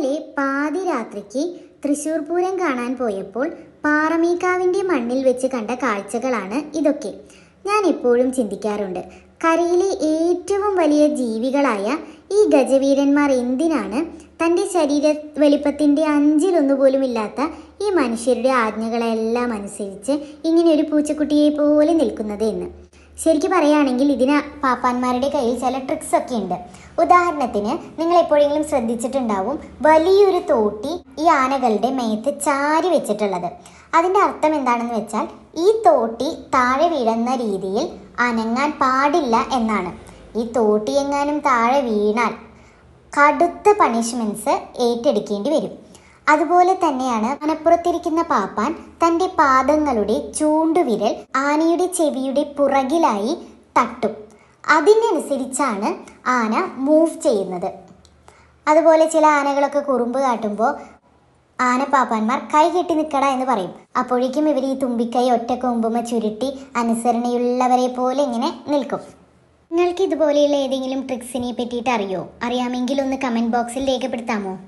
ഇന്നലെ പാതിരാത്രിക്ക് തൃശൂർ പൂരം കാണാൻ പോയപ്പോൾ പാറമേക്കാവിന്റെ മണ്ണിൽ വെച്ച് കണ്ട കാഴ്ചകളാണ് ഇതൊക്കെ. ഞാൻ എപ്പോഴും ചിന്തിക്കാറുണ്ട് കരയിലെ ഏറ്റവും വലിയ ജീവികളായ ഈ ഗജവീരന്മാർ എന്തിനാണ് തന്റെ ശരീര വലിപ്പത്തിന്റെ അഞ്ചിലൊന്നു പോലും ഇല്ലാത്ത ഈ മനുഷ്യരുടെ ആജ്ഞകളെല്ലാം അനുസരിച്ച് ഇങ്ങനെ ഒരു പൂച്ചക്കുട്ടിയെ പോലെ നിൽക്കുന്നത് എന്ന്. ശരിക്കും പറയുകയാണെങ്കിൽ ഇതിന് പാപ്പാന്മാരുടെ കയ്യിൽ ചില ട്രിക്സ് ഒക്കെ ഉണ്ട്. ഉദാഹരണത്തിന് നിങ്ങൾ എപ്പോഴെങ്കിലും ശ്രദ്ധിച്ചിട്ടുണ്ടാവും വലിയൊരു തോട്ടി ഈ ആനകളുടെ മേത്ത് ചാരി വെച്ചിട്ടുള്ളത്. അതിന്റെ അർത്ഥം എന്താണെന്ന് വെച്ചാൽ ഈ തോട്ടി താഴെ വീഴുന്ന രീതിയിൽ അനങ്ങാൻ പാടില്ല എന്നാണ്. ഈ തോട്ടി എങ്ങാനും താഴെ വീണാൽ കടുത്ത പണിഷ്മെന്റ്സ് ഏറ്റെടുക്കേണ്ടി വരും. അതുപോലെ തന്നെയാണ് മനപ്പുറത്തിരിക്കുന്ന പാപ്പാൻ തന്റെ പാദങ്ങളുടെ ചൂണ്ടുവിരൽ ആനയുടെ ചെവിയുടെ പുറകിലായി തട്ടും. അതിനനുസരിച്ചാണ് ആന മൂവ് ചെയ്യുന്നത്. അതുപോലെ ചില ആനകളൊക്കെ കുറുമ്പ് കാട്ടുമ്പോൾ ആന ആനപ്പാപ്പാന്മാർ കൈ കെട്ടി നിൽക്കട എന്ന് പറയും. അപ്പോഴേക്കും ഇവർ ഈ തുമ്പിക്കൈ ഒറ്റ കൊമ്പുമ ചുരുട്ടി അനുസരണയുള്ളവരെ പോലെ ഇങ്ങനെ നിൽക്കും. നിങ്ങൾക്ക് ഇതുപോലെയുള്ള ഏതെങ്കിലും ട്രിക്സിനെ പറ്റിയിട്ട് അറിയോ? അറിയാമെങ്കിൽ ഒന്ന് കമന്റ് ബോക്സിൽ രേഖപ്പെടുത്താമോ?